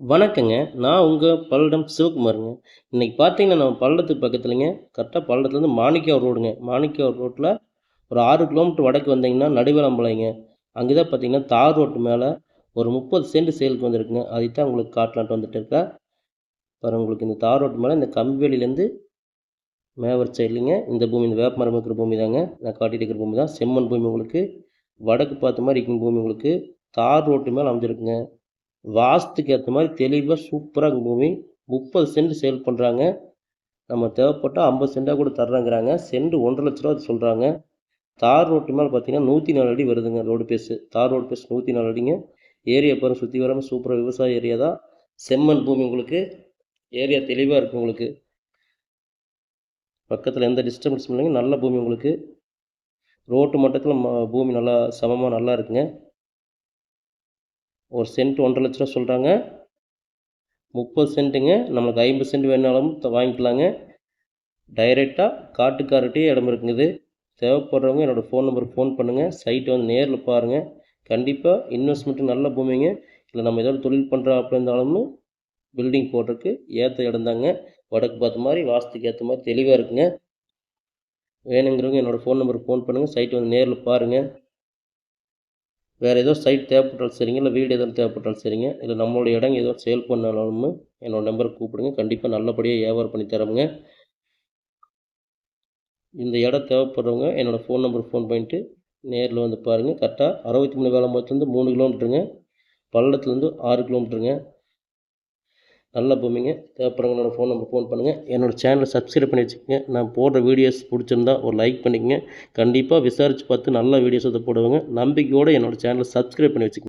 வணக்கங்க. நான் உங்கள் பல்லடம் சிவகுமாருங்க. இன்றைக்கி பார்த்தீங்கன்னா நம்ம பல்லடத்துக்கு பக்கத்துலங்க கரெக்டாக பல்லடத்துலேருந்து மாணிக்கம் ரோடுங்க. மாணிக்கம் ரோட்டில் ஒரு ஆறு கிலோமீட்டர் வடக்கு வந்தீங்கன்னா நடுவேலம்பாளையங்க அங்கே தான் பார்த்தீங்கன்னா தார் ரோட்டு மேலே ஒரு முப்பது சென்ட் சேலுக்கு வந்திருக்குங்க. அதைத்தான் உங்களுக்கு காட்டலான்ட்டு வந்துட்டு இருக்கா. பாருங்க உங்களுக்கு இந்த தார் ரோட்டு மேலே இந்த கம்பிவேலிலேருந்து மேவர் சைட்லிங்க இந்த பூமி இந்த வேப்பமரம் இருக்கிற பூமி தாங்க நான் காட்டிட்டு இருக்கிற பூமி தான் செம்மண் பூமி உங்களுக்கு. வடக்கு பார்த்த மாதிரி இருக்கும் பூமி உங்களுக்கு. தார் ரோட்டு மேலே அமைஞ்சிருக்குங்க. வாஸ்துக்கு ஏற்ற மாதிரி தெளிவாக சூப்பராக இருக்கும் பூமி முப்பது சென்ட் சேல் பண்ணுறாங்க நம்ம தேவைப்பட்டால் ஐம்பது சென்டாக கூட தர்றாங்கிறாங்க. சென்ட் ஒன்றரை லட்ச ரூபா சொல்கிறாங்க தார் ரோட்டு மேலே பார்த்தீங்கன்னா நூற்றி நாலு அடி வருதுங்க ரோடு பேஸு தார் ரோடு பேஸ் நூற்றி நாலு அடிங்க. ஏரியா பாருங்கள் சுற்றி வராமல் சூப்பராக விவசாய ஏரியா தான். செம்மண் பூமி உங்களுக்கு. ஏரியா தெளிவாக இருக்குது உங்களுக்கு. பக்கத்தில் எந்த டிஸ்டர்பன்ஸும் இல்லைங்க நல்ல பூமி உங்களுக்கு. ரோட்டு மட்டத்தில் ம- பூமி நல்லா சமமாக நல்லா இருக்குங்க. ஒரு சென்ட் ஒன்றரை லட்ச ரூபா சொல்கிறாங்க முப்பது சென்ட்டுங்க. நம்மளுக்கு ஐம்பது சென்ட் வேணாலும் வாங்கிக்கலாங்க. டைரெக்டாக காட்டுக்காரர்கிட்டயே இடம் இருக்குங்குது தேவைப்படுறவங்க என்னோடய ஃபோன் நம்பருக்கு ஃபோன் பண்ணுங்கள் சைட்டை வந்து நேரில் பாருங்கள் கண்டிப்பாக இன்வெஸ்ட்மெண்ட்டு நல்ல பூமிங்க. இல்லை நம்ம ஏதாவது தொழில் பண்ணுறோம் அப்படி இருந்தாலும் பில்டிங் போடுறதுக்கு ஏற்ற இடம் தாங்க. வடக்கு பார்த்த மாதிரி வாஸ்துக்கு ஏற்ற மாதிரி தெளிவாக இருக்குங்க. வேணுங்கிறவங்க என்னோடய ஃபோன் நம்பருக்கு ஃபோன் பண்ணுங்கள் சைட்டு வந்து நேரில் பாருங்கள் வேறு ஏதோ சைட் தேவைப்பட்டாலும் சரிங்க இல்லை வீடு எதுவும் தேவைப்பட்டாலும் சரிங்க இல்லை நம்மளோட இடம் ஏதோ சேல் பண்ணாலும் என்னோட நம்பருக்கு கூப்பிடுங்க. கண்டிப்பாக நல்லபடியாக வியாபாரம் பண்ணி தரோங்க இந்த இடம் தேவைப்படுறவங்க என்னோடய ஃபோன் நம்பர் ஃபோன் பண்ணிட்டு நேரில் வந்து பாருங்கள் கரெக்டாக அறுபத்தி மூணு வேலம்பாத்துலேருந்து மூணு கிலோமீட்டருங்க பல்லடத்துலேருந்து ஆறு கிலோமீட்டருங்க நல்ல பூமிங்க தேவைப்படுறவங்க என்னோடய ஃபோன் நம்பர் ஃபோன் பண்ணுங்கள் என்னோடய சேனலை சப்ஸ்கிரைப் பண்ணி வச்சுக்கோங்க. நான் போடுற வீடியோஸ் பிடிச்சிருந்தா ஒரு லைக் பண்ணிக்கங்க. கண்டிப்பாக விசாரித்து பார்த்து நல்ல வீடியோஸ் அதை போடுவேங்க. நம்பிக்கையோடு என்னோடய சேனலை சப்ஸ்கிரைப் பண்ணி வச்சுக்கோங்க.